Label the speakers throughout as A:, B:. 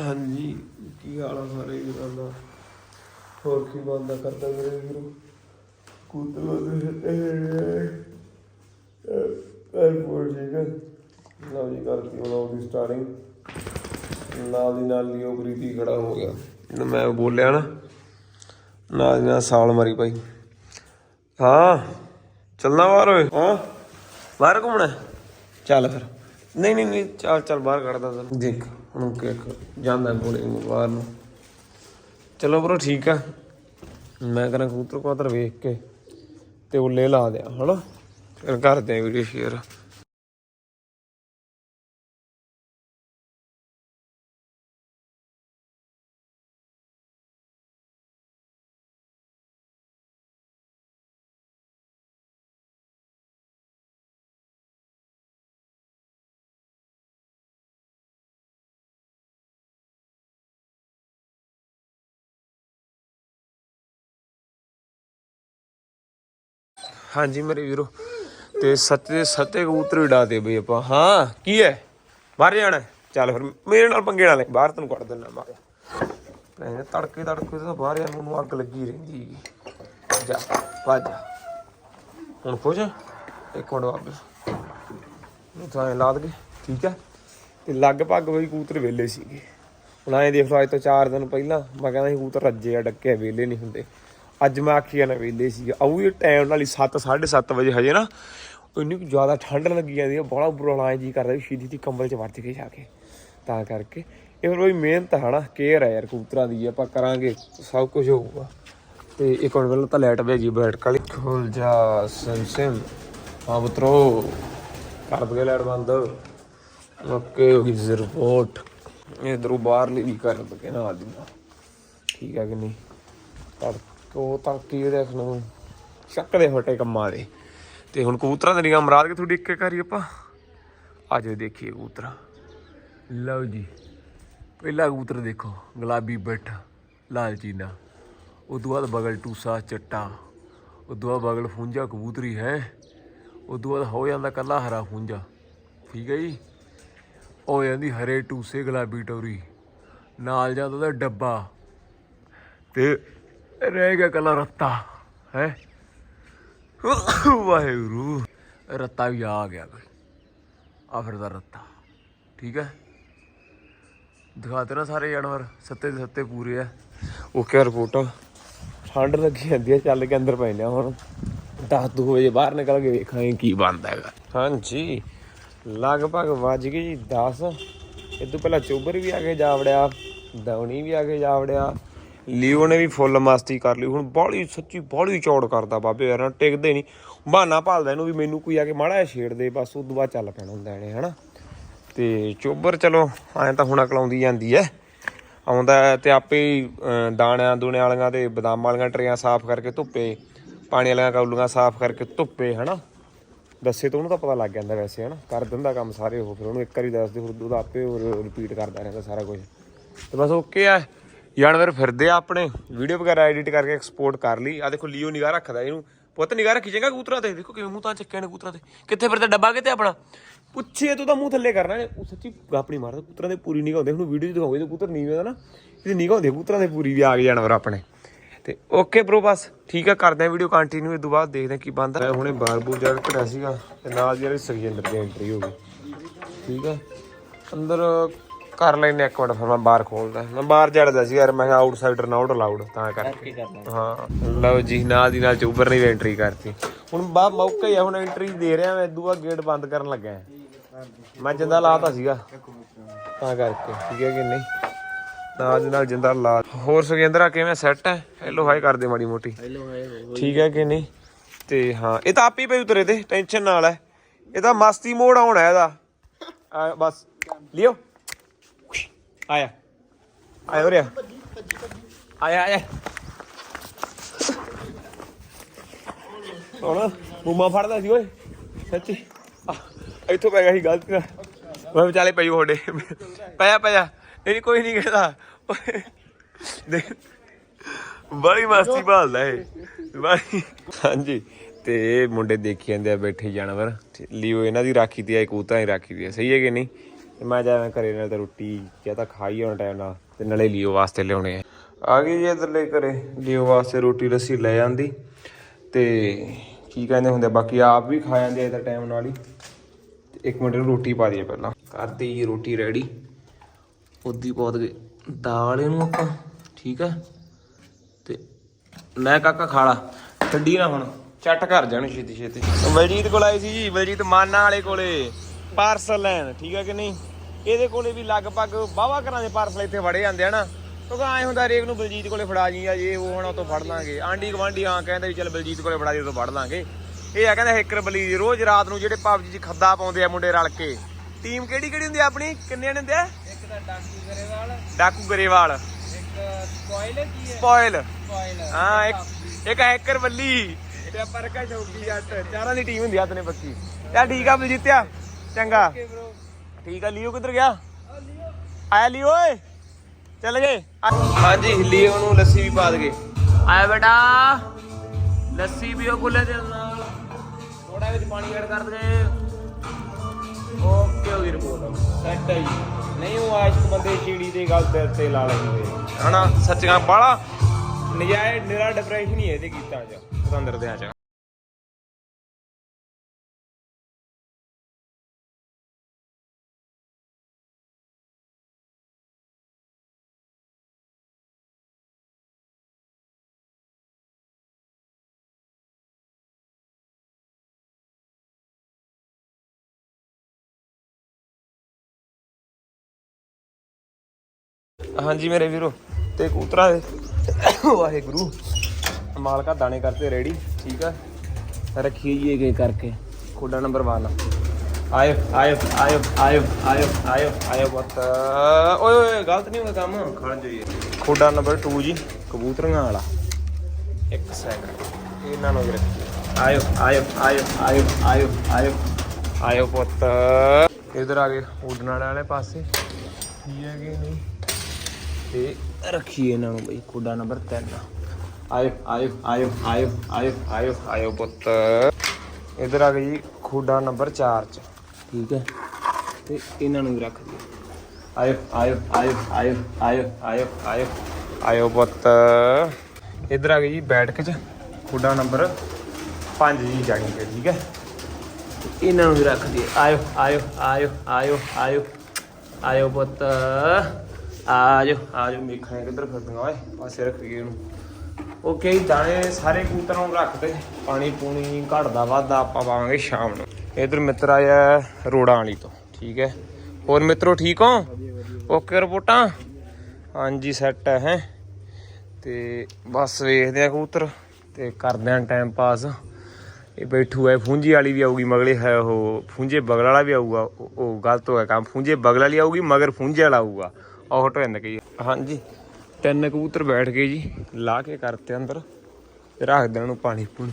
A: ਹਾਂਜੀ, ਕੀ ਹਾਲ ਆ ਸਾਰੇ ਵੀਰਾਂ ਦਾ ਹੋਰ ਕੀ ਬੰਦਾ ਕਰਦਾ ਮੇਰੇ ਵੀਰੋ? ਕੁੱਤਵਾ ਦੇ 에어ਪੋਰਟ ਜੀਗਾ ਲਓ ਜੀ ਕਰਤੀ ਵਲੌਗ ਦੀ ਸਟਾਰਟਿੰਗ ਨਾਲ ਦੀ ਨਾਲ ਲਿਓ ਪ੍ਰੀਤੀ ਖੜਾ ਹੋ ਗਿਆ। ਜਦੋਂ ਮੈਂ ਬੋਲਿਆ ਨਾ, ਨਾਲ ਦੀ ਨਾਲ ਸਾਲ ਮਾਰੀ ਭਾਈ। ਹਾਂ, ਚੱਲਣਾ ਬਾਹਰ ਓਏ। ਹਾਂ, ਬਾਹਰ ਘੁੰਮਣਾ? ਚੱਲ ਫਿਰ। ਨਹੀਂ ਨਹੀਂ ਨਹੀਂ, ਚੱਲ ਚੱਲ, ਬਾਹਰ ਕੱਢਦਾ ਤੈਨੂੰ। ਦੇਖ। ਹੁਣ ਕਿ ਜਾਂਦਾ ਕੋਲੇ ਬਾਹਰ ਨੂੰ। ਚਲੋ ਬਰੋ, ਠੀਕ ਆ। ਮੈਂ ਕਰਾਂ ਕਬੂਤਰ ਕਬੂਤਰ ਵੇਖ ਕੇ ਤੇ ਉੱਲੇ ਲਾ ਦਿਆਂ, ਹਨਾ? ਫਿਰ ਕਰਦੇ ਆ ਵੀਡੀਓ ਸ਼ੇਅਰ ਹਾਂਜੀ ਮੇਰੇ ਵੀਰੋ। ਤੇ ਸੱਤੇ ਸੱਤੇ ਕਬੂਤਰ ਉਡਾ ਦੇ ਬਈ ਆਪਾਂ। ਹਾਂ ਕੀ ਹੈ ਬਾਹਰ ਜਾਣਾ ਚੱਲ ਫਿਰ ਮੇਰੇ ਨਾਲ ਪੰਗੇ ਨਾਲ ਬਾਹਰ ਤੈਨੂੰ ਕੱਢ ਦਿੰਦਾ ਮਾਰਿਆ ਭੈਣੇ ਤੜਕੇ ਤੜਕੇ ਤਾਂ ਬਾਹਰ ਆ ਨੂੰ ਅੱਗ ਲੱਗੀ ਰਹਿੰਦੀ ਹੈਗੀ। ਜਾ ਭੱਜ ਜਾ। ਹੁਣ ਖੁਸ਼ ਇੱਕ ਮਿੰਟ ਵਾਪਸ ਨੂੰ ਤਾਂ ਐਂ ਲਾ ਦਗੇ ਠੀਕ ਹੈ ਤੇ ਲਗਭਗ ਬਈ ਕਬੂਤਰ ਵੇਲੇ ਸੀਗੇ। ਹੁਣ ਐਂ ਦੇਖ ਲਓ ਅੱਜ ਤੋਂ 4 ਦਿਨ ਪਹਿਲਾਂ ਮੈਂ ਕਹਿੰਦਾ ਸੀ ਕਬੂਤਰ ਰੱਜੇ ਆ ਡੱਕੇ ਆ, ਵੇਲੇ ਨਹੀਂ ਹੁੰਦੇ। ਅੱਜ ਮੈਂ ਆਖੀ ਨਾ ਵੇਲੇ ਸੀ ਆਉ ਇਹ ਟਾਈਮ ਨਾਲ ਹੀ 7 7:30 ਵਜੇ ਹਜੇ ਨਾ, ਇੰਨੀ ਕੁ ਜ਼ਿਆਦਾ ਠੰਡ ਲੱਗੀ ਜਾਂਦੀ ਹੈ ਬੜਾ ਬੁਰਾ ਹਾਲ ਜੀ ਕਰਦਾ ਵੀ ਛੇਤੀ ਦੀ ਕੰਬਲ 'ਚ ਵਰਤ ਕੇ ਜਾ ਕੇ। ਤਾਂ ਕਰਕੇ ਇਹ ਫਿਰ ਬਈ ਮਿਹਨਤ ਹੈ ਨਾ ਕੇਅਰ ਹੈ ਯਾਰ ਕਬੂਤਰਾਂ ਦੀ, ਆਪਾਂ ਕਰਾਂਗੇ, ਸਭ ਕੁਝ ਹੋਊਗਾ। ਤੇ ਇੱਕ ਹੁਣ ਵੇਲੇ ਤਾਂ ਲਾਈਟ ਭੇਜੀ ਬੈਠ ਕਾਲੀ। ਖੋਲ ਜਾ ਸੰਸਮ ਹਾਂ ਬਤਰੋ ਕਰ ਦਗੇ ਲਾਈਟ ਬੰਦ। ਓਕੇ ਹੋ ਗਈ ਰਿਪੋਰਟ ਇਧਰੋਂ ਬਾਹਰਲੀ ਵੀ ਕਰ ਦਗੇ ਨਾਲ ਦੀ ਠੀਕ ਹੈ ਕਿ ਨਹੀਂ? ਤੜਕੋ ਤੜਕੀ ਦੇਖ ਨੂੰ ਚੱਕਦੇ ਫਟੇ ਕੰਮਾਂ ਦੇ ਤੇ ਹੁਣ ਕਬੂਤਰਾਂ ਦੇ ਨਿਗਾਹ ਮਰਾਦ ਕੇ ਤੁਹਾਡੀ ਇੱਕ ਇੱਕ ਕਰੀ ਆਪਾਂ। ਆਜੋ ਦੇਖੀਏ ਕਬੂਤਰਾਂ। ਲਓ ਜੀ, ਪਹਿਲਾ ਕਬੂਤਰ ਦੇਖੋ, ਗੁਲਾਬੀ ਬਿੱਠ, ਲਾਲ ਚੀਨਾ। ਉਦੋਂ ਬਾਅਦ ਬਗਲ ਟੂਸਾ, ਚੱਟਾ। ਉਦੋਂ ਬਾਅਦ ਬਗਲ ਫੁੰਜਾ ਕਬੂਤਰੀ ਹੈ। ਉਦੋਂ ਬਾਅਦ ਹੋ ਜਾਂਦਾ ਕੱਲਾ ਹਰਾ ਫੁੰਜਾ ਠੀਕ ਹੈ ਜੀ? ਹੋ ਜਾਂਦੀ ਹਰੇ ਟੂਸੇ ਗੁਲਾਬੀ ਟੋਰੀ। ਨਾਲ ਜਾਂਦਾ ਉਹਦਾ ਡੱਬਾ। ਤੇ ਰਹਿ ਗਿਆ ਕੱਲਾ ਰੱਤਾ, ਹੈ? ਵਾਹਿਗੁਰੂ। ਰੱਤਾ ਵੀ ਆ ਗਿਆ ਕੋਈ। ਆ ਫਿਰਦਾ ਰੱਤਾ, ਠੀਕ ਹੈ? ਦਿਖਾਤੇ ਨਾ ਸਾਰੇ ਜਾਨਵਰ, ਸੱਤੇ ਦੇ ਸੱਤੇ ਪੂਰੇ ਆ। Okay report. ਠੰਡ ਲੱਗੀ ਜਾਂਦੀ ਹੈ, ਚੱਲ ਕੇ ਅੰਦਰ ਪੈਂਦੇ ਆ ਹੁਣ। 10 ਵਜੇ ਬਾਹਰ ਨਿਕਲ ਕੇ ਵੇਖਾਂਗੇ ਕੀ ਬਣਦਾ ਹੈਗਾ। ਹਾਂਜੀ, ਲਗਭਗ ਵੱਜ ਗਏ ਜੀ 10 ਇਹ ਤੋਂ ਪਹਿਲਾਂ ਚੋਬਰ ਵੀ ਆ ਕੇ ਜਾ ਵੜਿਆ ਦਵਣੀ ਵੀ ਆ ਕੇ ਜਾ ਵੜਿਆ ਲਿਓ ਨੇ ਵੀ ਫੁੱਲ ਮਸਤੀ ਕਰ ਲਈ, ਹੁਣ ਬਾਹਲੀ ਸੱਚੀ ਬਾਹਲੀ ਚੌੜ ਕਰਦਾ ਬਾਬੇ ਯਾਰ ਟਿਕਦੇ ਨਹੀਂ ਬਹਾਨਾ ਭਾਲਦਾ ਇਹਨੂੰ ਵੀ ਮੈਨੂੰ ਕੋਈ ਆ ਕੇ ਮਾੜਾ ਜਿਹਾ ਛੇੜ ਦੇ, ਬਸ ਉਦੋਂ ਬਾਅਦ ਚੱਲ ਪੈਣਾ ਹੁੰਦਾ ਇਹਨੇ, ਹਨਾ। ਤੇ ਚੋਬਰ ਚਲੋ, ਐਂ ਤਾਂ ਹੁਣ ਅਕਲਾਉਂਦੀ ਜਾਂਦੀ ਐ। ਆਉਂਦਾ ਹੈ ਤੇ ਆਪੇ ਦਾਣਿਆਂ ਦੂਣਿਆਂ ਵਾਲੀਆਂ ਤੇ ਬਦਾਮ ਵਾਲੀਆਂ ਟਰੇਆਂ ਸਾਫ਼ ਕਰਕੇ ਧੁੱਪੇ, ਪਾਣੀ ਵਾਲੀਆਂ ਕੌਲੀਆਂ ਸਾਫ਼ ਕਰਕੇ ਧੁੱਪੇ, ਹਨਾ। ਦੱਸੇ ਤਾਂ ਉਹਨੂੰ ਤਾਂ ਪਤਾ ਲੱਗ ਜਾਂਦਾ ਵੈਸੇ, ਹਨਾ। ਕਰ ਦਿੰਦਾ ਕੰਮ ਸਾਰੇ ਉਹ, ਫਿਰ ਉਹਨੂੰ ਇੱਕ ਵਾਰੀ ਦੱਸਦੇ ਫਿਰ ਉਹਦਾ ਆਪੇ ਉਹ ਰਿਪੀਟ ਕਰਦਾ ਰਹਿੰਦਾ ਸਾਰਾ ਕੁਝ ਤੇ ਬਸ ਓਕੇ ਆ ਜਾਨਵਰ ਫਿਰਦੇ ਆ ਆਪਣੇ। ਵੀਡੀਓ ਵਗੈਰਾ ਐਡਿਟ ਕਰਕੇ ਐਕਸਪੋਰਟ ਕਰ ਲਈ। ਆ ਦੇਖੋ, ਲੀਓ ਨਿਗਾਹ ਰੱਖਦਾ ਇਹਨੂੰ। ਪੁੱਤ, ਨਿਗਾਹ ਰੱਖੀ ਚੰਗਾ ਕਬੂਤਰਾਂ ਤੇ? ਦੇਖੋ ਕਿਵੇਂ ਮੂੰਹ ਤਾਂ ਚੱਕਿਆ ਨੇ ਕਬੂਤਰਾਂ ਤੇ। ਕਿੱਥੇ ਫਿਰਦਾ, ਡੱਬਾ ਕਿੱਥੇ ਆਪਣਾ? ਪੁੱਛੇ ਤੂੰ ਤਾਂ ਮੂੰਹ ਥੱਲੇ ਕਰਨਾ। ਇਹਨੇ। ਉਹ ਸੱਚੀ ਗਾਪਣੀ ਮਾਰਦਾ। ਕਬੂਤਰਾਂ ਦੇ ਪੂਰੀ ਨਿਗਾਹ ਹੁੰਦੀ ਹੁਣ ਵੀਡੀਓ 'ਚ ਦਿਖਾਉਂਗੇ ਤੇ ਕਬੂਤਰ ਨੀਵੇਂ ਦਾ ਨਾ। ਇਹਦੀ ਨਿਗਾਹ ਹੁੰਦੀ ਕਬੂਤਰਾਂ ਦੇ ਪੂਰੀ, ਵੀ ਆ ਗਏ ਜਾਨਵਰ ਆਪਣੇ। ਤੇ ਓਕੇ ਬ్రో ਬਸ। ਠੀਕ ਆ, ਕਰਦੇ ਆ ਵੀਡੀਓ ਕੰਟੀਨਿਊ ਇਹ ਤੋਂ ਬਾਅਦ ਦੇਖਦੇ ਆ ਕੀ ਬਣਦਾ। ਮੈਂ ਹੁਣੇ ਬਾਰਬੂ ਜੜ ਕਰਿਆ ਸੀਗਾ। ਤੇ ਨਾਲ ਜਿਹੜੇ ਸਰਜਿੰਦਰ ਦੀ ਐਂਟਰੀ ਹੋ ਗਈ ਠੀਕ ਆ। ਅੰਦਰ ਕਰ ਲੈਨੇ ਇੱਕ ਮਿੰਟ ਫਿਰ ਮੈਂ ਬਾਹਰ ਖੋਲਦਾ। ਮੈਂ ਬਾਹਰ ਜੜਦਾ ਸੀ ਯਾਰ ਮੈਂ ਆਊਟਸਾਈਡਰ ਨਾਟ ਅਲਾਉਡ ਤਾਂ ਕਰਕੇ। ਹਾਂ। ਲਓ ਜੀ ਨਾਲ ਦੀ ਨਾਲ ਚੂਬਰ ਨੇ ਐਂਟਰੀ ਕਰਤੀ। ਹੁਣ ਬਾ ਮੌਕਾ ਹੀ ਆ ਹੁਣ ਐਂਟਰੀ ਦੇ ਰਿਹਾ ਮੈਂ ਬਾਅਦ ਗੇਟ ਬੰਦ ਕਰਨ ਲੱਗਾ। ਮੈਂ ਜਿੰਦਾ ਲਾਤਾ ਸੀਗਾ। ਤਾਂ ਕਰਕੇ ਠੀਕ ਹੈ ਕਿ ਨਹੀਂ? ਨਾਲ ਦੀ ਨਾਲ ਜਿੰਦਾ ਲਾ ਹੋਰ ਸੁਖਿੰਦਰਾ ਕਿਵੇਂ ਸੈੱਟ ਹੈ? ਹੈਲੋ ਹਾਈ ਕਰਦੇ ਮਾੜੀ ਮੋਟੀ।
B: ਹੈਲੋ
A: ਠੀਕ ਹੈ ਕਿ ਨਹੀਂ? ਤੇ ਹਾਂ ਇਹ ਤਾਂ ਆਪੇ ਹੀ ਪਈ ਉਤਰੇ ਤੇ ਟੈਨਸ਼ਨ ਨਾਲ ਹੈ। ਇਹ ਤਾਂ ਮਸਤੀ ਮੋੜ ਆਉਣਾ ਇਹਦਾ। ਬਸ ਲਿਓ। ਆਇਆ। ਆਇਆ ਉਰੇ ਆ। ਆਇਆ ਆਇਆ। ਹੁਣ ਮੂਮਾ ਫੜਦਾ ਸੀ ਓਏ। ਸੱਚੀ। ਆਹ, ਇੱਥੋਂ ਪੈ ਗਿਆ ਸੀ ਗਲਤੀ। ਨਾਲ ਮੈਂ ਵਿਚਾਲੇ ਪਈ ਹੋਡੇ ਪਿਆ ਪਿਆ ਇਹ ਕੋਈ ਨਹੀਂ ਕਹਿੰਦਾ। ਓਏ, ਦੇਖ। ਬੜੀ ਮਸਤੀ ਭਾਲਦਾ ਇਹ। ਬੜੀ। ਹਾਂਜੀ। ਤੇ ਇਹ ਮੁੰਡੇ ਦੇਖੀ ਜਾਂਦੇ ਆ ਬੈਠੇ ਜਾਨਵਰ। ਤੇ ਲਿਓ ਇਹਨਾਂ ਦੀ ਰਾਖੀ ਤੇ ਆ ਕਬੂਤਰਾਂ ਦੀ ਰਾਖੀ ਦੀ ਆ। ਸਹੀ ਹੈ ਕਿ ਨਹੀਂ? ਤੇ ਮੈਂ ਜਾਵਾਂ ਘਰੇ ਨਾਲ ਤਾਂ ਰੋਟੀ ਜਾਂ ਤਾਂ ਖਾਈ ਹੋਣ ਟਾਈਮ ਨਾਲ ਤੇ ਨਾਲੇ ਲਿਓ ਵਾਸਤੇ ਲਿਆਉਣੇ ਆ। ਆ ਗਈ ਜੀ ਇਧਰਲੇ ਘਰੇ, ਲਿਓ ਵਾਸਤੇ ਰੋਟੀ ਲੱਸੀ ਲੈ ਜਾਂਦੀ ਤੇ ਕੀ ਕਹਿੰਦੇ ਹੁੰਦੇ ਬਾਕੀ ਆਪ ਵੀ ਖਾ ਜਾਂਦੇ ਆ ਟਾਈਮ ਨਾਲ ਹੀ। ਇੱਕ ਮਿੰਟ ਨੂੰ ਰੋਟੀ ਪਾ ਦਈਏ ਪਹਿਲਾਂ। ਕਰਤੀ ਜੀ ਰੋਟੀ ਰੈਡੀ ਉਦੀ ਬਹੁਤ ਗਈ ਦਾਲ ਇਹਨੂੰ ਆਪਾਂ, ਠੀਕ ਹੈ ਤੇ ਮੈਂ ਕਾਕਾ ਖਾ ਲਾ। ਠੰਡੀ ਨਾ ਹੁਣ, ਚੱਟ ਕਰ ਜਾਣ ਛੇਤੀ ਛੇਤੀ ਬਲਜੀਤ ਕੋਲ ਆਈ ਸੀ ਜੀ ਬਲਜੀਤ ਮਾਨਾ ਵਾਲੇ ਕੋਲੇ। ਪਾਰਸਲ ਲੈਣ ਠੀਕ ਹੈ ਕਿ ਨਹੀਂ? ਇਹਦੇ ਕੋਲੇ ਵੀ ਲਗਭਗ ਬਾਵਾ ਘਰਾਂ ਦੇ ਪਾਰਸਲ ਇੱਥੇ ਫੜੇ ਜਾਂਦੇ ਆ ਨਾ। ਕਿਉਂਕਿ ਐ ਹੁੰਦਾ ਰੇਕ ਨੂੰ ਬਲਜੀਤ ਕੋਲੇ ਫੜਾ ਜੀ ਆ ਜੇ ਉਹ ਹੁਣ ਉਹ ਤੋਂ ਫੜ ਲਾਂਗੇ। ਆਂਡੀ ਗਵਾਂਡੀ ਹਾਂ ਕਹਿੰਦੇ ਵੀ ਚੱਲ ਬਲਜੀਤ ਕੋਲੇ ਫੜਾ ਦੇ ਉਹ ਤੋਂ ਫੜ ਲਾਂਗੇ। ਇਹ ਆ ਕਹਿੰਦਾ ਹੇਕਰ ਬਲੀ ਰੋਜ਼ ਰਾਤ ਨੂੰ ਜਿਹੜੇ ਪਬਜੀ 'ਚ ਖੱਦਾ ਪਾਉਂਦੇ ਆ ਮੁੰਡੇ ਰਲ ਕੇ। ਟੀਮ ਕਿਹੜੀ ਕਿਹੜੀ ਹੁੰਦੀ ਆ ਆਪਣੀ? ਕਿੰਨੇ ਹੁੰਦੇ ਆ?
B: ਇੱਕ ਤਾਂ ਡਾਕੂ ਗਰੇਵਾਲ
A: ਡਾਕੂ ਗਰੇਵਾਲ।
B: ਇੱਕ ਸਪੋਇਲ ਕੀ ਹੈ?
A: ਸਪੋਇਲ।
B: ਸਪੋਇਲ।
A: ਹਾਂ ਇੱਕ ਇੱਕ ਹੈਕਰ ਬੱਲੀ। ਤੇ ਆਪਾਂ ਰਕਾ ਚੌਕੀ ਜੱਟ। ਚਾਰਾਂ ਦੀ ਟੀਮ ਹੁੰਦੀ ਆ ਤਨੇ ਪੱਕੀ ਚੱਲ ਠੀਕ ਆ ਬਲਜੀਤਿਆ ਚੰਗਾ। ਠੀਕ ਆ ਲਿਓ ਕਿੱਧਰ ਗਿਆ? ਆਇਆ ਲਿਓ ਓਏ। ਚੱਲ ਗਏ। ਹਾਂਜੀ ਲਿਓ ਨੂੰ ਲੱਸੀ ਵੀ ਪਾ ਦਗੇ ਆਇਆ ਬੇਟਾ। ਲੱਸੀ ਪੀਓ ਕੁੱਲੇ ਦੇ ਨਾਲ। ਥੋੜਾ ਵਿੱਚ ਪਾਣੀ ਐਡ ਕਰ ਦਗੇ ਓਕੇ ਹੋ ਗਈ ਰਿਪੋਰਟ ਸੈੱਟ ਹੈ ਜੀ। ਨਹੀਂ ਉਹ ਆਸ਼ਕ ਬੰਦੇ ਛੀੜੀ ਦੇ ਗੱਲ ਦਿਲ ਤੇ ਲਾ ਲੈਂਦੇ। ਹਨਾ ਸੱਚੀਆਂ ਬਾਲਾ ਨਜਾਇਜ਼ ਨਿਰਾ ਡਿਪਰੈਸ਼ਨ ਹੀ ਇਹਦੇ ਗੀਤਾਂ 'ਚ ਪਤੰਦਰ ਦਿਆਂ 'ਚ ਹਾਂਜੀ ਮੇਰੇ ਵੀਰੋ ਤੇ ਕੂਤਰਾ ਦੇ ਵਾਹਿਗੁਰੂ ਮਾਲਕਾ ਦਾਣੇ ਕਰਤੇ ਰੈਡੀ ਠੀਕ ਆ ਰੱਖੀਏ ਜੀ ਇਹ ਕਰਕੇ ਖੋਡਾ ਨੰਬਰ 1 ਆਇਓ ਆਇਓ ਆਇਓ ਆਇਓ ਆਇਓ ਆਇਓ ਆਇਓ ਬਤ ਓਏ ਓਏ ਗਲਤ ਨਹੀਂ ਹੋਗਾ ਕੰਮ ਖੜ ਜਾਈਏ ਖੋਡਾ ਨੰਬਰ 2 ਜੀ ਕਬੂਤਰੀਆਂ ਵਾਲਾ ਇੱਕ ਸੈਕਿੰਡ ਇਹਨਾਂ ਨੂੰ ਵੀ ਰੱਖੀਏ ਆਇਓ ਆਇਓ ਆਇਓ ਆਇਓ ਆਇਓ ਆਇਓ ਆਇਓ ਪੁੱਤ ਇਧਰ ਆ ਗਏ ਉਡਣ ਵਾਲੇ ਵਾਲੇ ਪਾਸੇ ਕੀ ਹੈਗੇ ਨਹੀਂ ਤੇ ਰੱਖੀਏ ਇਹਨਾਂ ਨੂੰ ਬਈ ਖੁੱਡਾ ਨੰਬਰ 3 ਆਇਓ ਆਇਓ ਆਇਓ ਆਇਓ ਆਇਓ ਆਇਓ ਆਇਓ ਪੁੱਤ ਇਧਰ ਆ ਗਈ ਜੀ ਖੋਡਾ ਨੰਬਰ 4 ਚ ਠੀਕ ਹੈ ਤੇ ਇਹਨਾਂ ਨੂੰ ਵੀ ਰੱਖ ਦਈਏ ਆਇਓ ਆਇਓ ਆਇਓ ਆਇਓ ਆਇਓ ਆਇਓ ਆਇਓ ਆਇਓ ਪੁੱਤ ਇਧਰ ਆ ਗਈ ਜੀ ਬੈਠਕ ਚ ਖੁੱਡਾ ਨੰਬਰ 5 ਜੀ ਜਾਣੀ ਕਿ ਠੀਕ ਹੈ ਇਹਨਾਂ ਨੂੰ ਵੀ ਰੱਖ ਦਈਏ ਆਇਓ ਆਇਓ ਆਇਓ ਆਇਓ ਆਇਓ ਆਇਓ ਪੁੱਤ ਆਜੋ। ਆਜੋ ਮੇਖਾਂ ਕਿੱਧਰ ਫਿਰਦੀਆਂ, ਓਏ, ਪਾਸੇ ਰੱਖੀਏ ਇਹਨੂੰ। ਓਕੇ ਜੀ ਦਾਣੇ ਸਾਰੇ ਕੂਤਰਾਂ ਨੂੰ ਰੱਖਦੇ, ਪਾਣੀ ਪੂਣੀ ਘਟਦਾ ਵੱਧਦਾ ਆਪਾਂ ਪਾਵਾਂਗੇ ਸ਼ਾਮ ਨੂੰ। ਇਧਰ ਮਿੱਤਰ ਆਇਆ ਰੋੜਾਂ ਵਾਲੀ ਤੋਂ, ਠੀਕ ਹੈ। ਹੋਰ ਮਿੱਤਰੋ, ਠੀਕ ਹੋ? ਓਕੇ ਰਿਪੋਰਟਾਂ? ਹਾਂਜੀ, ਸੈੱਟ ਹੈ, ਹੈਂ। ਤੇ ਬਸ ਵੇਖਦੇ ਆ ਕਬੂਤਰ, ਤੇ ਕਰਦੇ ਆ ਟਾਈਮ ਪਾਸ ਇਹ ਬੈਠੂ ਹੈ, ਫੂੰਜੀ ਵਾਲੀ ਵੀ ਆਊਗੀ, ਮਗਲੇ ਹੈ ਉਹ, ਫੂੰਜੇ ਬਗਲ ਵਾਲਾ ਵੀ ਆਊਗਾ, ਉਹ- ਗਲਤ ਹੋਇਆ ਕੰਮ। ਫੂੰਜੇ ਬਗਲ ਵਾਲੀ ਆਊਗੀ, ਮਗਰ ਫੁੰਜੇ ਵਾਲਾ ਆਊਗਾ। ਉਹ ਹਟੋ ਜਾਂਦਾ ਕਈ ਹਾਂਜੀ। ਤਿੰਨ ਕਬੂਤਰ ਬੈਠ ਗਏ ਜੀ। ਲਾ ਕੇ ਕਰਤੇ ਅੰਦਰ ਤੇ ਰੱਖ ਦੇਣ ਨੂੰ ਪਾਣੀ ਪੂਣੀ।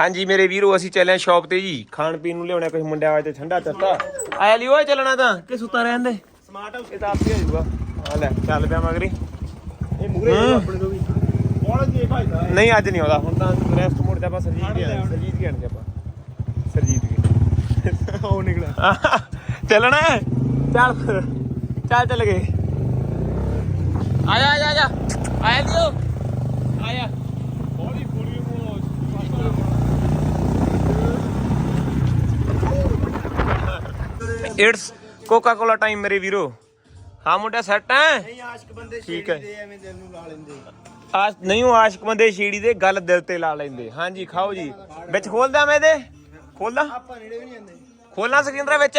A: ਹਾਂਜੀ ਮੇਰੇ ਵੀਰੋ ਅਸੀਂ ਚੱਲੇ ਆ ਸ਼ਾਪ ਤੇ ਜੀ। ਖਾਣ ਪੀਣ ਨੂੰ ਲਿਆਉਣਾ ਕੁਝ ਮੁੰਡਿਆਂ ਵਾਸਤੇ ਠੰਡਾ ਤੱਤਾ ਆਇਆ ਲਈ ਓਏ ਚੱਲਣਾ ਤਾਂ। ਕਿ ਸੁੱਤਾ ਰਹਿੰਦੇ ਸਮਾਰਟ ਇਹ ਤਾਂ ਆਪੇ ਹੋ ਜਾਊਗਾ। ਆ ਲੈ ਚੱਲ ਪਿਆ ਮਗਰੀ।
B: ਇਹ ਮੂਰੇ
A: ਹਾਂ।
B: ਆਪਣੇ ਤੋਂ ਵੀ। ਬਹੁਤ ਜੇ ਭਾਈ ਦਾ
A: ਨਹੀਂ ਅੱਜ ਨਹੀਂ ਆਉਂਦਾ। ਹੁਣ ਤਾਂ ਰੈਸਟ ਮੋਡ ਤੇ ਆਪਾਂ ਸਰਜੀਤ ਗਿਆ ਸਰਜੀਤ ਗਿਆ ਨੇ ਆਪਾਂ। ਸਰਜੀਤ ਗਿਆ
B: ਉਹ ਨਿਕਲਿਆ।
A: ਚੱਲਣਾ ਹੈ? ਚੱਲ। ਫਿਰ। ਚੱਲ ਚੱਲ ਗਏ। ਆਇਆ ਆਇਆ ਆਇਆ। ਆਇਆ ਦਿਓ ਆਇਆ।
B: ਬੋਲੀ ਬੋਲੀ ਉਹ
A: ਇਟਸ ਕੋਕਾ ਕੋਲਾ ਟਾਈਮ ਮੇਰੇ ਵੀਰੋ। ਹਾਂ ਮੁੰਡਾ ਸੈੱਟ ਹੈ?
B: ਨਹੀਂ ਆਸ਼ਕ ਬੰਦੇ
A: ਠੀਕ ਹੈ।
B: ਦੇ ਐਵੇਂ ਦਿਲ ਨੂੰ ਲਾ ਲੈਂਦੇ।
A: ਆਸ਼ ਨਹੀਂ ਉਹ ਆਸ਼ਕ ਬੰਦੇ ਛੀੜੀ ਦੇ ਗੱਲ ਦਿਲ ਤੇ ਲਾ ਲੈਂਦੇ। ਹਾਂਜੀ ਖਾਓ ਜੀ। ਵਿੱਚ ਖੋਲਦਾ ਮੈਂ ਇਹਦੇ? ਖੋਲਦਾ?
B: ਆਪਾਂ ਨੇੜੇ ਵੀ ਨਹੀਂ ਆਉਂਦੇ।
A: ਖੋਲਣਾ ਸਕਰਿੰਦਰਾ ਵਿੱਚ?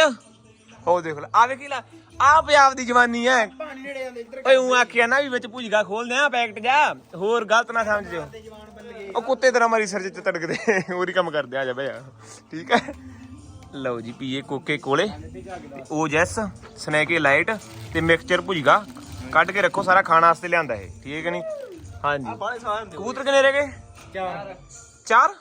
A: ਹੋ ਦੇਖ ਲੈ। ਆ ਵੇਖੀ ਲੈ। ਆ ਪੰਜਾਬ ਦੀ ਜਵਾਨੀ ਹੈ
B: ਪਾਣੀ ਨੇੜੇ ਆਉਂਦੇ ਇੱਧਰ
A: ਓਏ ਉਹ ਆਖਿਆ ਨਾ ਵੀ ਵਿੱਚ ਭੁਜਗਾ ਖੋਲਦੇ ਆ ਪੈਕਟ ਜਾ ਹੋਰ ਗਲਤ ਨਾ ਸਮਝਿਓ।
B: ਦੇ
A: ਉਹ ਕੁੱਤੇ ਤਰ੍ਹਾਂ ਮਾਰੀ ਸਿਰ 'ਚ ਤੜਕਦੇ, ਹੋਰ ਕੰਮ ਕਰਦੇ, ਆ ਜਾ ਬਈ ਠੀਕ ਹੈ ਲਓ ਜੀ, ਪੀਏ ਕੋਕੇ ਕੋਲੇ। ਤੇ ਉਹ ਜੈਸ ਸਨੈਕੇ ਲਾਈਟ ਤੇ ਮਿਕਸਚਰ ਭੁਜਗਾ ਕੱਢ ਕੇ ਰੱਖੋ, ਸਾਰਾ ਖਾਣ ਵਾਸਤੇ ਲਿਆਂਦਾ ਇਹ। ਠੀਕ ਹੈ ਨਹੀਂ? ਹਾਂਜੀ। ਕਬੂਤਰ ਕਿੰਨੇ ਰਹਿ ਗਏ?
B: ਚਾਰ।
A: ਚਾਰ?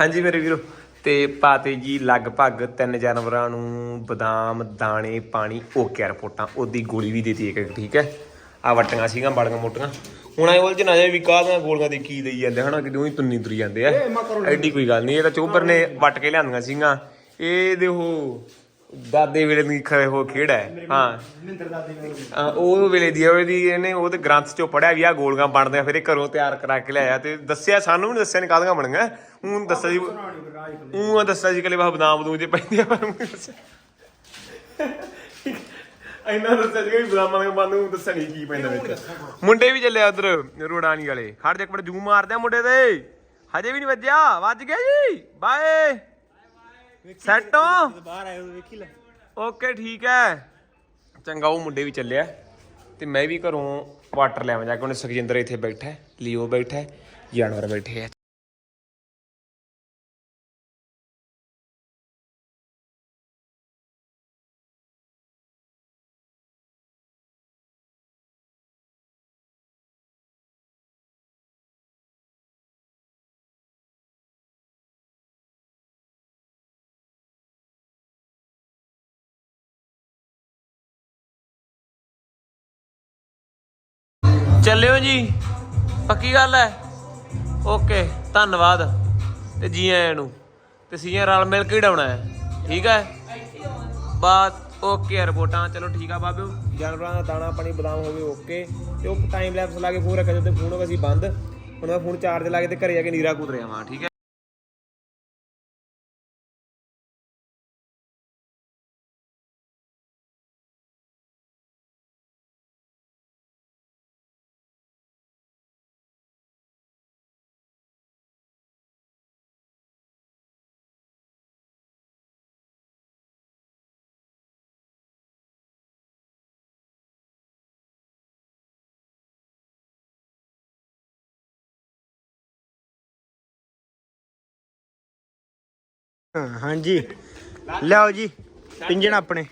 A: ਹਾਂਜੀ ਮੇਰੇ ਵੀਰੋ ਤੇ ਪਾਤੇ ਜੀ ਲਗਭਗ ਤਿੰਨ ਜਾਨਵਰਾਂ ਨੂੰ ਬਦਾਮ ਦਾਣੇ ਪਾਣੀ ਓਕੇ ਰਿਪੋਰਟਾਂ ਉਹਦੀ ਗੋਲੀ ਵੀ ਦਿੱਤੀ ਇੱਕ ਇੱਕ, ਠੀਕ ਹੈ? ਆ ਵਟੀਆਂ ਸੀਗੀਆਂ ਬੜੀਆਂ ਮੋਟੀਆਂ। ਹੁਣ ਉਲਝ ਨਾ ਜਾਏ ਵੀ ਕਾਹਦੀਆਂ ਗੋਲੀਆਂ ਦੀ ਕੀ ਦੇਈ ਜਾਂਦੇ ਹਨਾ? ਕਿ ਉਹੀ ਤੁੰਨੀ ਤੁਰੀ ਜਾਂਦੇ ਆ। ਐਡੀ ਕੋਈ ਗੱਲ ਨਹੀਂ ਇਹ ਤਾਂ ਚੋਬਰ ਨੇ ਵੱਟ ਕੇ ਲਿਆਂਦੀਆਂ ਸੀਗੀਆਂ। ਇਹ ਦੇ ਉਹ ਦਾਦੇ ਵੇਲੇ ਦੀ ਖੜੇ ਹੋ ਖੇਡ ਹੈ। ਹਾਂ।
B: ਮਿੰਦਰ ਦਾਦੀ
A: ਆ, ਉਹ ਵੇਲੇ ਦੀ ਆ, ਉਹਦੀ ਇਹਨੇ ਉਹਦੇ ਗ੍ਰੰਥ ਚੋਂ ਪੜਿਆ ਵੀ ਆ ਗੋਲੀਆਂ ਬਣਦੇ ਆ ਫਿਰ ਇਹ ਘਰੋਂ ਤਿਆਰ ਕਰਾ ਕੇ ਲਿਆਇਆ ਤੇ ਦੱਸਿਆ ਸਾਨੂੰ ਵੀ ਨੀ ਦੱਸਿਆ ਨੇ ਕਾਹਦੀਆਂ ਬਣੀਆਂ। ਹੁਣ ਦੱਸਿਆ ਜੀ ਉਹ ਦੱਸਿਆ ਜੀ ਕਲੇ ਬਾ ਬਦਾਮ ਬਦੂਮ ਜੇ ਪੈਂਦੇ ਆ ਪਰ ਮੈਨੂੰ ਦੱਸਿਆ। ਇੰਨਾ ਦੱਸਿਆ ਜੀ ਵੀ ਬਦਾਮਾਂ ਦੇ ਦੱਸਿਆ ਨਹੀਂ ਕੀ ਪੈਂਦਾ ਵਿੱਚ। ਮੁੰਡੇ ਵੀ ਚੱਲੇ ਉਧਰ ਰੋੜਾਣੀ ਵਾਲੇ। ਖੜ ਜਾ ਇੱਕ ਮਿੰਟ ਜੂ ਮਾਰਦੇ ਆ ਮੁੰਡੇ ਤੇ। ਹਜੇ ਵੀ ਨਹੀਂ ਵੱਜਿਆ ਵੱਜ ਗਿਆ ਜੀ। ਬਾਏ। ਸੈੱਟ ਹੋ?
B: ਬਾਹਰ ਆਏ ਵੇਖੀ ਲੈ।
A: ਓਕੇ ਠੀਕ ਹੈ। ਚੰਗਾ ਉਹ ਮੁੰਡੇ ਵੀ ਚੱਲਿਆ। ਤੇ ਮੈਂ ਵੀ ਘਰੋਂ ਵਾਟਰ ਲੈਵਾਂ ਜਾ ਕੇ। ਉਹਨੇ ਸੁਖਜਿੰਦਰ ਇੱਥੇ ਬੈਠਾ ਹੈ ਲੀਓ ਬੈਠਾ ਹੈ ਜਾਨਵਰ ਬੈਠੇ ਆ। ਚੱਲਿਓ ਜੀ। ਪੱਕੀ ਗੱਲ ਹੈ। ਓਕੇ ਧੰਨਵਾਦ। ਤੇ ਜੀ ਆਇਆਂ ਨੂੰ। ਤੇ ਸੀਆਂ ਰਲ ਮਿਲ ਕੇ ਡਾਉਣਾ ਹੈ। ਠੀਕ ਹੈ? ਬਾਤ ਓਕੇ ਰਿਪੋਰਟਾਂ। ਚਲੋ ਠੀਕ ਆ ਬਾਬਿਓ। ਜਾਨਵਰਾਂ ਦਾ ਦਾਣਾ, ਪਾਣੀ, ਬਦਾਮ ਹੋਵੇ ਓਕੇ ਤੇ ਉਹ ਟਾਈਮ ਲੈਪਸ ਲਾ ਕੇ ਫੋਨ ਰੱਖਿਆ ਤੇ ਫੋਨ ਹੋ ਗਿਆ ਸੀ ਬੰਦ। ਹੁਣ ਮੈਂ ਫੋਨ ਚਾਰਜ ਲਾ ਕੇ ਤੇ ਘਰੇ ਜਾ ਕੇ ਨੀਰਾ ਕੂਦ ਰਿਹਾ ਵਾਂ। ਠੀਕ ਹੈ?
B: ਹਾਂਜੀ। ਲਿਆਓ ਜੀ ਪਿੰਜਣ ਆਪਣੇ।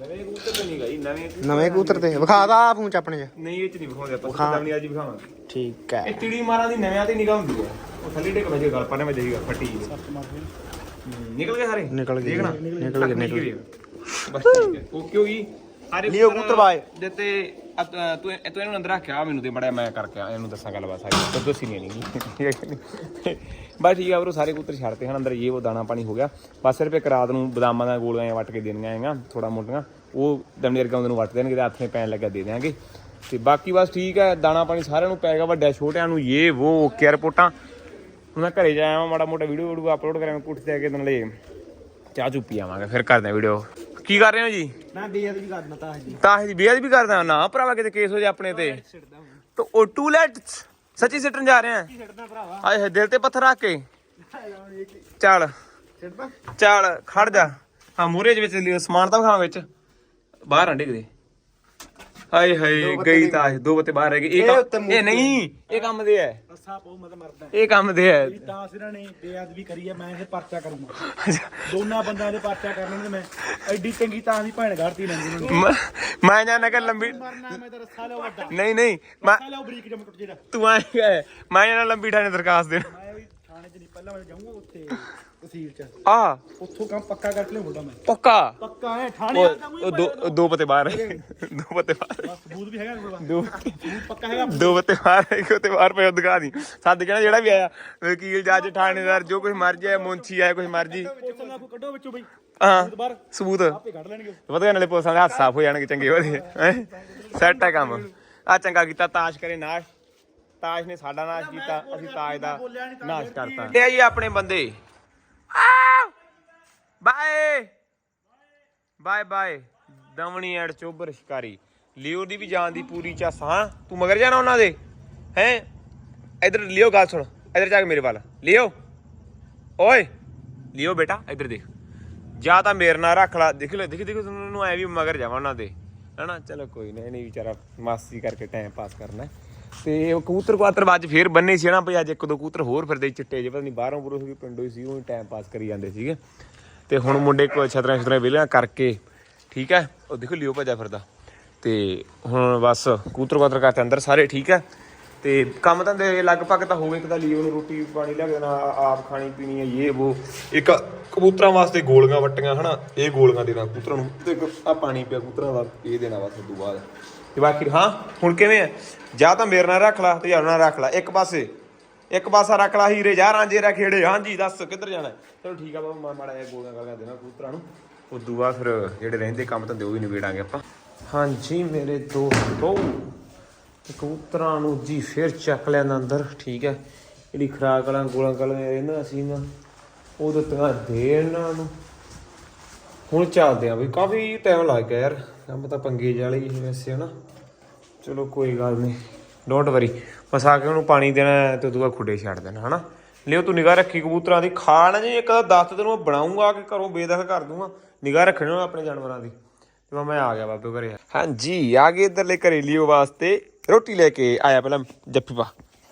A: ਨਵੇਂ ਕਬੂਤਰ ਤੇ। ਨਹੀਂ ਗਈ ਨਵੇਂ
B: ਨਵੇਂ ਕਬੂਤਰ ਤੇ ਵਿਖਾ ਦਾ ਫੋਨ ਚ ਆਪਣੇ ਚ।
A: ਨਹੀਂ ਇਹ ਚ ਨਹੀਂ ਵਿਖਾਉਂਦੇ ਆਪਾਂ।
B: ਵਿਖਾ।
A: ਨਹੀਂ ਅੱਜ ਵਿਖਾਵਾਂਗੇ।
B: ਠੀਕ ਹੈ।
A: ਇਹ ਚਿੜੀ ਮਾਰਾਂ ਦੀ ਨਵਿਆਂ ਤੇ ਨਿਗਾਹ ਹੁੰਦੀ ਹੈ। ਉਹ ਥੱਲੇ ਡੇਕ ਵਜੇ ਗੱਲ ਪਾਣੇ ਵਜੇ ਗੱਲ ਫੱਟੀ ਜੀ ਨਿਕਲ ਗਏ ਸਾਰੇ?
B: ਨਿਕਲ ਗਏ,
A: ਦੇਖਣਾ।
B: ਨਿਕਲ ਗਏ, ਨਿਕਲ ਗਏ।
A: ਬਸ ਠੀਕ ਹੈ। ਓਕੇ ਹੋਈ ਹਰੇ
B: ਲਿਓ ਕਬੂਤਰ ਬਾਏ।
A: ਦਿੱਤੇ ਅ- ਅ, ਤੂੰ ਇਹ- ਤੂੰ ਇਹਨੂੰ ਅੰਦਰ ਰੱਖਿਆ ਮੈਨੂੰ ਤੇ ਬੜਾ ਮੈਂ ਕਰਕੇ ਆ ਇਹਨੂੰ ਦੱਸਾਂ ਗੱਲਬਾਤ ਸਾਰੀ। ਤਾਂ ਦੱਸੀ ਨਹੀਂ ਨਹੀਂ ਬਸ ਠੀਕ ਆ ਬਰੋ ਸਾਰੇ ਕਬੂਤਰ ਛੱਡਤੇ ਹਨ ਅੰਦਰ ਇਹ ਉਹ ਦਾਣਾ ਪਾਣੀ ਹੋ ਗਿਆ। ਬਸ ਸਿਰਫ ਇੱਕ ਰਾਤ ਨੂੰ ਬਦਾਮਾਂ ਦਾ ਗੋਲੀਆਂ ਜਿਹੀਆਂ ਵੱਟ ਕੇ ਦੇਣੀਆਂ ਹੈਗਾ ਥੋੜਾ ਮੋਟੀਆਂ। ਉਹ ਦਮਨੇਰ ਗਾਉਂਦੇ ਨੂੰ ਵੱਟ ਦੇਣਗੇ ਤੇ ਹੱਥ ਪੈਣ ਲੱਗਾ ਦੇ ਦੇਾਂਗੇ ਤੇ ਬਾਕੀ ਬਸ ਠੀਕ ਹੈ ਦਾਣਾ ਪਾਣੀ ਸਾਰਿਆਂ ਨੂੰ ਪੈ ਗਿਆ ਵੱਡਿਆਂ ਛੋਟਿਆਂ ਨੂੰ। ਇਹ ਉਹ ਓਕੇ ਰਿਪੋਰਟਾਂ। ਹੁਣ ਮੈਂ ਘਰੇ ਜਾਇਆ ਵਾਂ ਮਾੜਾ ਮੋਟਾ ਵੀਡੀਓ ਵੀਡੀਓ ਅਪਲੋਡ ਕਰਾਂਗੇ ਕੁੱਟ ਤੇ ਆ ਕੇ ਨਾਲੇ ਚਾਹ ਚੁੱਪੀ ਆਵਾਂਗੇ। ਫਿਰ ਕਰਦੇ ਆ ਵੀਡੀਓ ਕੀ ਕਰ ਰਹੇ ਹੋ ਜੀ?
B: ਨਾ ਬੇਅਦ ਵੀ ਕਰਨਾ ਤਾਂ ਜੀ।
A: ਤਾਂ ਇਹ ਬੇਅਦ ਵੀ ਕਰਦਾ ਨਾ ਭਰਾਵਾ ਕਿਤੇ ਕੇਸ ਹੋ ਜਾ ਆਪਣੇ ਤੇ।
B: ਛੱਡਦਾ ਹੁਣ।
A: ਤੋ ਉਹ ਟੂਲੈਟ ਸੱਚੀ ਸਿੱਟਣ ਜਾ ਰਹੇ ਆ।
B: ਛੱਡਦਾ ਭਰਾਵਾ?
A: ਆਏ ਹਾਏ ਦਿਲ ਤੇ ਪੱਥਰ ਰੱਖ ਕੇ। ਚੱਲ।
B: ਛੱਡਦਾ
A: ਚੱਲ ਖੜ ਜਾ। ਹਾਂ ਮੂਰੇ ਵਿੱਚ ਲਿਓ ਸਮਾਨ ਤਾਂ ਵਿਖਾਵਾਂ ਵਿੱਚ। ਬਾਹਰ ਆਂਡੇ ਕਿਤੇ ਹਾਏ ਹਾਏ ਗਈ ਤਾਂ ਇਹ, ਦੋ ਬੱਤੇ ਬਾਹਰ ਰਹਿ ਗਏ ਇਹ
B: ਇਹ
A: ਕੰਮ-
B: ਉੱਤੇ
A: ਇਹ ਨਹੀਂ ਇਹ ਕੰਮ ਦੇ ਹੈ।
B: ਅਸਾ ਪੋ ਮੈਂ ਤਾਂ ਮਰਦਾ
A: ਇਹ ਕੰਮ ਦੇ ਹੈ।
B: ਤਾਂ ਸਿਰਾਂ ਨੇ ਬੇਅਦਬੀ ਕਰੀ ਹੈ ਮੈਂ ਇਹ ਪਰਚਾ ਕਰੂੰਗਾ। ਦੋਨਾਂ ਬੰਦਿਆਂ ਦੇ ਪਰਚਾ ਕਰਨੇ ਨੇ ਮੈਂ। ਐਡੀ ਚੰਗੀ ਤਾਂ ਦੀ ਭੈਣ ਘੜਤੀ ਲੈਂਦੀ ਮੈਨੂੰ
A: ਮੈਂ- ਮੈਂ ਜਾਣਾ ਕਿ ਲੰਬੀ
B: ਮਰਨਾ ਮੈਂ ਤਾਂ ਰੱਸਾ ਲਿਆ ਵੱਡਾ।
A: ਨਹੀਂ ਨਹੀਂ ਮੈਂ
B: ਰੱਸਾ ਲਿਆ ਬਰੀਕ ਜਮ ਟੁੱਟ ਜਿਹੜਾ।
A: ਤੂੰ ਆਏਗਾ ਮੈਂ ਜਾਣਾ ਲੰਬੀ ਠਾਣੇ ਦਰਖਾਸਤ ਦੇਣ।
B: ਮੈਂ ਵੀ ਥਾਣੇ 'ਚ ਨਹੀਂ ਪਹਿਲਾਂ ਮੈਂ ਜਾਊਂਗਾ ਉੱਥੇ। ਤਹਿਸੀਲ 'ਚ।
A: ਆ।
B: ਉੱਥੋਂ ਕੰਮ ਪੱਕਾ ਕਰਕੇ ਲਿਆਉਂਦਾ ਮੈਂ।
A: ਪੱਕਾ?
B: ਪੱਕਾ ਹੈ ਥਾਣੇ ਆ ਤਾਂ
A: ਉਹ ਉਹ ਦੋ ਉਹ ਦੋ ਪਤੇ ਬਾਹਰ। ਹੈ। ਦੋ ਪਤੇ ਬਾਹਰ। ਹੈ।
B: ਸਬੂਤ ਵੀ ਹੈਗਾ ਮੇਰੇ ਕੋਲ।
A: ਦੋ
B: ਸਬੂਤ ਪੱਕਾ ਹੈਗਾ
A: ਦੋ ਪਤੇ ਬਾਹਰ ਹੈ, ਇੱਕ ਪਤੇ ਬਾਹਰ ਪਿਆ ਦਿਖਾ ਦੀ। ਸੱਦ ਕਹਿਣਾ ਜਿਹੜਾ ਵੀ ਆਇਆ ਵਕੀਲ ਜੱਜ ਥਾਣੇਦਾਰ ਜੋ ਕੁਝ ਮਰਜ਼ੀ ਆਇਆ ਮੁੰਚੀ ਆਇਆ ਕੁਝ ਮਰਜ਼ੀ।
B: ਪੁਲਿਸ ਵਾਲਾ ਕੋ ਕੱਢੋ ਵਿੱਚੋਂ ਬਈ
A: ਹਾਂ
B: ਬਾਹਰ।
A: ਸਬੂਤ।
B: ਆਪੇ ਕੱਢ ਲੈਣਗੇ।
A: ਵਧੀਆ ਨਾਲੇ ਪੁਲਿਸਾਂ ਦੇ ਹੱਥ ਸਾਫ਼ ਹੋ ਜਾਣਗੇ ਚੰਗੇ ਹੈ ਸੈੱਟ ਹੈ? ਕੰਮ। ਆ ਚੰਗਾ ਕੀਤਾ ਤਾਸ਼ ਕਰੇ ਨਾਸ਼। ਤਾਸ਼ ਨੇ ਸਾਡਾ ਨਾਸ਼ ਕੀਤਾ ਅਸੀਂ ਤਾਜ ਦਾ ਨਾਸ਼ ਕਰਤਾ। ਇਹ ਆ ਜੀ ਆਪਣੇ ਬੰਦੇ। ਬਾਏ। Bye bye. ਦਮਣੀ ਐਡ ਚੋਬਰ ਸ਼ਿਕਾਰੀ। ਲਿਓ ਦੀ ਵੀ ਜਾਨ ਦੀ ਪੂਰੀ ਚਾਸ ਹਾਂ? ਤੂੰ ਮਗਰ ਜਾਣਾ ਉਹਨਾਂ ਦੇ, ਹੈ? ਇਧਰ ਲਿਓ ਗੱਲ ਸੁਣ, ਇਧਰ ਜਾ ਕੇ ਮੇਰੇ ਵੱਲ। ਲਿਓ। ਓਏ, ਲਿਓ ਬੇਟਾ, ਇਧਰ ਦੇਖ। ਜਾਂ ਤਾਂ ਮੇਰੇ ਨਾਲ ਰੱਖ ਲਾ। ਦੇਖ ਲੈ, ਦੇਖ ਦੇਖ ਤੁਹਾਨੂੰ ਐ ਵੀ ਮਗਰ ਜਾਵਾਂ ਉਹਨਾਂ ਦੇ। ਹਨਾ? ਚਲੋ ਕੋਈ ਨਾ ਨਹੀਂ ਵਿਚਾਰਾ ਮਾਸੀ ਕਰਕੇ ਟਾਈਮ ਪਾਸ ਕਰਨਾ। ਤੇ ਉਹ ਕਬੂਤਰ ਕਵਾਤਰ ਬਾਅਦ 'ਚ ਫੇਰ ਬੰਨੇ ਸੀ ਨਾ ਭਈ ਅੱਜ ਇੱਕ ਦੋ ਕਬੂਤਰ ਹੋਰ ਫਿਰਦੇ ਚਿੱਟੇ ਜਿਹੇ, ਪਤਾ ਨਹੀਂ ਬਾਹਰੋਂ ਬੁਰੋਂ ਸੀ ਪਿੰਡੋਂ ਸੀ ਉਹ ਟਾਈਮ ਪਾਸ ਕਰੀ ਜਾਂਦੇ ਸੀਗੇ। ਤੇ ਹੁਣ ਮੁੰਡੇ ਕੋ ਛਤਰਾਂ ਛਤਰਾਂ ਵਿਲਿਆ ਕਰਕੇ, ਠੀਕ ਹੈ? ਉਹ ਦੇਖੋ ਲਿਓ ਭੱਜਾ ਫਿਰਦਾ। ਤੇ ਹੁਣ ਬਸ ਕਬੂਤਰ ਕਵਾਤਰ ਕਰਤੇ ਅੰਦਰ ਸਾਰੇ, ਠੀਕ ਹੈ? ਤੇ ਕੰਮ ਧੰਦੇ ਲਗਭਗ ਤਾਂ ਹੋ ਗਏ ਇੱਕ ਤਾਂ ਲੀਵ ਨੂੰ ਰੋਟੀ ਪਾਣੀ ਲਿਆ ਕੇ ਦੇਣਾ, ਆਪ ਖਾਣੀ ਪੀਣੀ ਹੈ, ਇਹ ਉਹ ਇੱਕ ਕਬੂਤਰਾਂ ਵਾਸਤੇ ਗੋਲੀਆਂ ਵੱਟੀਆਂ, ਹਨਾ? ਇਹ ਗੋਲੀਆਂ ਦੇਣਾ ਕਬੂਤਰਾਂ ਨੂੰ, ਤੇ ਆ ਪਾਣੀ ਪਿਆ ਕਬੂਤਰਾਂ ਦਾ, ਇਹ ਦੇਣਾ ਬਸ ਉਸ ਤੋਂ ਬਾਅਦ। ਤੇ ਬਾਕੀ ਹਾਂ ਹੁਣ ਕਿਵੇਂ ਹੈ ਜਾਂ ਤਾਂ ਮੇਰੇ ਨਾਲ ਰੱਖ ਲਾ ਤੇ ਜਾਂ ਉਹਨਾਂ ਨਾਲ ਰੱਖ ਲਾ ਇੱਕ ਪਾਸੇ। ਇੱਕ ਪਾਸਾ ਰੱਖ ਲਾ ਹੀਰੇ ਜਾ ਰਾਂਝੇ ਰਾ ਖੇੜੇ। ਹਾਂਜੀ ਦੱਸ ਕਿੱਧਰ ਜਾਣਾ? ਚਲੋ ਠੀਕ ਆ ਬਾਬਾ ਮਾੜਾ ਜਿਹਾ ਗੋਲੀਆਂ ਗਾਲੀਆਂ ਦੇਣਾ ਕਬੂਤਰਾਂ ਨੂੰ। ਉਦੋਂ ਬਾਅਦ ਫਿਰ ਜਿਹੜੇ ਰਹਿੰਦੇ ਕੰਮ ਧੰਦੇ ਉਹ ਵੀ ਨਿਬੇੜਾਂਗੇ ਆਪਾਂ। ਹਾਂਜੀ ਮੇਰੇ ਦੋਸਤੋ ਤੇ ਕਬੂਤਰਾਂ ਨੂੰ ਜੀ ਫਿਰ ਚੱਕ ਲਿਆਂਦਾ ਅੰਦਰ ਠੀਕ ਹੈ ਜਿਹੜੀ ਖਰਾਕ ਵਾਲਾ ਗੋਲਾਂ ਗਾਲੀਆਂ ਇਹਨਾਂ ਅਸੀਂ ਨਾ ਉਹ ਦਿੱਤੀਆਂ ਦੇ ਇਹਨਾਂ ਨੂੰ। ਹੁਣ ਚੱਲਦੇ ਆ ਵੀ ਕਾਫੀ ਟਾਈਮ ਲੱਗ ਗਿਆ ਯਾਰ ਕੰਮ ਤਾਂ ਪੰਗੇ ਜਾਲੇ ਵੈਸੇ ਹਨਾ। ਚਲੋ ਕੋਈ ਗੱਲ ਨਹੀਂ ਡੋਂਟ ਵਰੀ ਬਸ ਆ ਕੇ ਉਹਨੂੰ ਪਾਣੀ ਦੇਣਾ ਤੇ ਉਹਦੇ ਖੁੱਡੇ ਛੱਡ ਦੇਣਾ, ਹਨਾ। ਲਿਓ ਤੂੰ ਨਿਗਾਹ ਰੱਖੀ ਕਬੂਤਰਾਂ ਦੀ ਖਾਣ ਜੀ, ਇੱਕ ਤਾਂ ਤੈਨੂੰ ਮੈਂ ਬਣਾਉਂਗਾ ਕਿ ਘਰੋਂ ਬੇਦਖਲ ਕਰ ਦੂੰਗਾ। ਨਿਗਾਹ ਰੱਖਣੀ ਉਹਨੇ ਆਪਣੇ ਜਾਨਵਰਾਂ ਦੀ। ਤੇ ਮੈਂ ਆ ਗਿਆ ਬਾਬੇ ਘਰੇ। ਹਾਂਜੀ, ਆ ਗਏ ਇਧਰਲੇ ਘਰੇ ਲਿਓ ਵਾਸਤੇ, ਰੋਟੀ ਲੈ ਕੇ ਆਇਆ ਪਹਿਲਾਂ ਜੱਫੀ ਪਾ।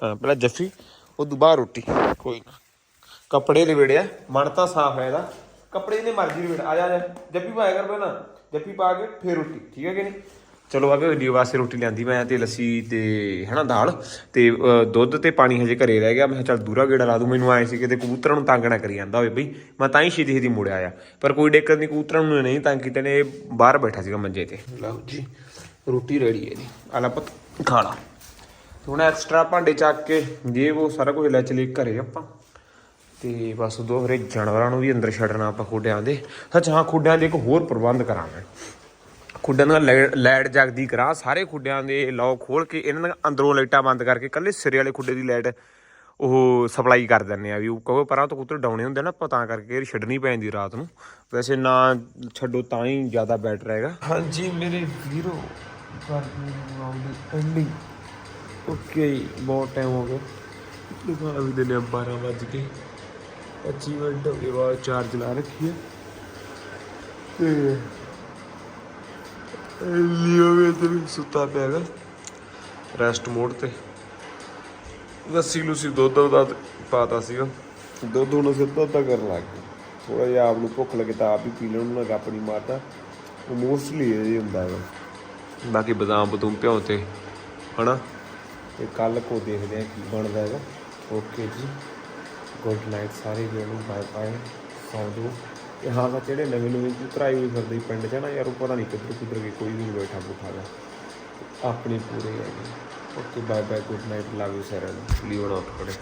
A: ਹਾਂ, ਪਹਿਲਾਂ ਜੱਫੀ ਉਦੋਂ ਬਾਅਦ ਰੋਟੀ, ਕੋਈ ਨਾ। ਕੱਪੜੇ ਲਿਵੜਿਆ ਮਨ ਤਾਂ ਸਾਫ਼ ਹੈ ਇਹਦਾ। ਕੱਪੜੇ ਦੀ ਮਰਜ਼ੀ ਲਿਵੜ ਆ ਜਾ ਆ ਜਾ। ਜੱਫੀ ਪਾਇਆ ਕਰ ਪਹਿਲਾਂ। ਜੱਫੀ ਪਾ ਕੇ ਫੇਰ ਰੋਟੀ ਠੀਕ ਹੈ ਕਿ ਨਹੀਂ? ਚਲੋ ਆ ਕੇ ਵੀਡੀਓ ਵਾਸਤੇ ਰੋਟੀ ਲਿਆਂਦੀ ਮੈਂ ਤੇ ਲੱਸੀ ਤੇ ਹਨਾ ਦਾਲ ਤੇ ਦੁੱਧ ਤੇ ਪਾਣੀ ਹਜੇ ਘਰੇ ਰਹਿ ਗਿਆ। ਮੈਂ ਕਿਹਾ ਚੱਲ ਦੂਰਾ ਗੇੜਾ ਲਾ ਦੂੰ ਮੈਨੂੰ ਆਏ ਸੀ ਕਿਤੇ ਕਬੂਤਰਾਂ ਨੂੰ ਤੰਗ ਨਾ ਕਰੀ ਜਾਂਦਾ ਹੋਵੇ ਬਈ। ਮੈਂ ਤਾਂ ਹੀ ਛੇਤੀ ਛੇਤੀ ਮੁੜਿਆ ਆ ਪਰ ਕੋਈ ਦਿੱਕਤ ਨਹੀਂ ਕਬੂਤਰਾਂ ਨੂੰ ਨਹੀਂ ਤੰਗ ਕੀਤਾ ਨੇ ਬਾਹਰ ਬੈਠਾ ਸੀਗਾ ਮੰਜੇ ਤੇ। ਲਓ ਜੀ ਰੋਟੀ ਰੈਡੀ ਹੈ ਜੀ। ਆਲਾ ਪੁੱਤ ਖਾ ਲਾ। ਤੇ ਹੁਣ ਐਕਸਟਰਾ ਭਾਂਡੇ ਚੱਕ ਕੇ ਜੇ ਉਹ ਸਾਰਾ ਕੁਝ ਲੈ ਚਲੇ ਘਰੇ ਆਪਾਂ। ਤੇ ਬਸ ਉਦੋਂ ਹਰੇ ਜਾਨਵਰਾਂ ਨੂੰ ਵੀ ਅੰਦਰ ਛੱਡਣਾ ਆਪਾਂ ਖੁੱਡਿਆਂ ਦੇ। ਸੱਚ ਹਾਂ, ਖੁੱਡਿਆਂ ਦੇ ਇੱਕ ਹੋਰ ਪ੍ਰਬੰਧ ਕਰਾਂਗੇ। ਖੁੱਡਿਆਂ ਦਾ ਲਾਈਟ ਜਗਦੀ ਕਰਾ, ਸਾਰੇ ਖੁੱਡਿਆਂ ਦੇ ਲੌਕ ਖੋਲ ਕੇ ਇਹਨਾਂ ਦੀਆਂ ਅੰਦਰੋਂ ਲਾਈਟਾਂ ਬੰਦ ਕਰਕੇ ਕੱਲੇ ਸਿਰੇ ਵਾਲੇ ਖੁੱਡੇ ਦੀ ਲਾਈਟ ਉਹ ਸਪਲਾਈ ਕਰ ਦਿੰਨੇ ਆ ਵੀ ਉਹ ਕਹੋ ਪਰਾਂ ਤੋਂ ਕੁੱਤੇ ਡਾਉਣੇ ਹੁੰਦੇ ਨਾ ਪਤਾ ਕਰਕੇ ਛੱਡਣੀ ਪੈਂਦੀ ਰਾਤ ਨੂੰ। ਵੈਸੇ ਨਾ ਛੱਡੋ ਤਾਂ ਹੀ ਜ਼ਿਆਦਾ ਬੈਟਰ ਹੈਗਾ। ਹਾਂਜੀ, ਮੇਰੇ ਵੀਰੋ ਐਂਡਿੰਗ ਓਕੇ, ਬਹੁਤ ਟਾਈਮ ਹੋ ਗਿਆ। ਦੁਕਾਨ ਵੀ ਦਿਨੇ 12 ਵੱਜ ਕੇ 25 ਮਿੰਟ ਹੋ ਗਏ ਬਾਅਦ ਚਾਰਜ ਲਾ ਰੱਖੀ ਹੈ ਤੇ ਲਿਓ ਵੀ ਤੇ ਸੁੱਤਾ ਪਿਆ ਹੈਗਾ ਰੈਸਟ ਮੋਡ ਤੇ। ਲੱਸੀ ਲੂਸੀ ਦੁੱਧ ਦਾ ਪਾਤਾ ਸੀਗਾ। ਦੁੱਧ ਹੁਣ ਸਿੱਧਾ ਤਾਂ ਕਰਨ ਲੱਗ ਗਿਆ ਥੋੜਾ ਜਿਹਾ ਆਪ ਨੂੰ ਭੁੱਖ ਲੱਗੇ ਤਾਂ ਆਪ ਹੀ ਪੀ ਲੈਣ ਨੂੰ ਆਪਣੀ ਮਾਤਾ ਉਹ ਮੋਸਟਲੀ ਇਹ ਹੀ ਹੁੰਦਾ ਹੈ ਬਾਕੀ ਬਦਾਮ ਬਦੂਮ ਭਿਉਂ ਤੇ ਹਨਾ? ਤੇ ਕੱਲ ਕੋ ਦੇਖਦੇ ਆ ਕੀ ਬਣਦਾ ਹੈਗਾ। ਓਕੇ ਜੀ। ਗੁੱਡ ਨਾਈਟ ਸਾਰੇ ਵੀਰਾਂ ਨੂੰ, ਬਾਏ ਬਾਏ, ਸੌਂ ਜਾਓ। ਇਹ ਹਾਂ ਜਿਹੜੇ ਨਵੇਂ ਨਵੇਂ ਕਬੂਤਰ ਵੀ ਫਿਰਦੇ ਪਿੰਡ 'ਚ ਨਾ ਯਾਰ, ਉਹ ਪਤਾ ਨਹੀਂ ਕਿੱਧਰ ਕਿੱਧਰ ਗਏ, ਕੋਈ ਵੀ ਨਹੀਂ ਬੈਠਾ ਬੁੱਠਾ ਗਾ ਆਪਣੇ ਪੂਰੇ ਹੈਗੇ। Okay, bye bye, good night love you ਸਾਰਿਆਂ ਨੂੰ। ਲੀਵਨ ਆਊਟ ਕਰੇ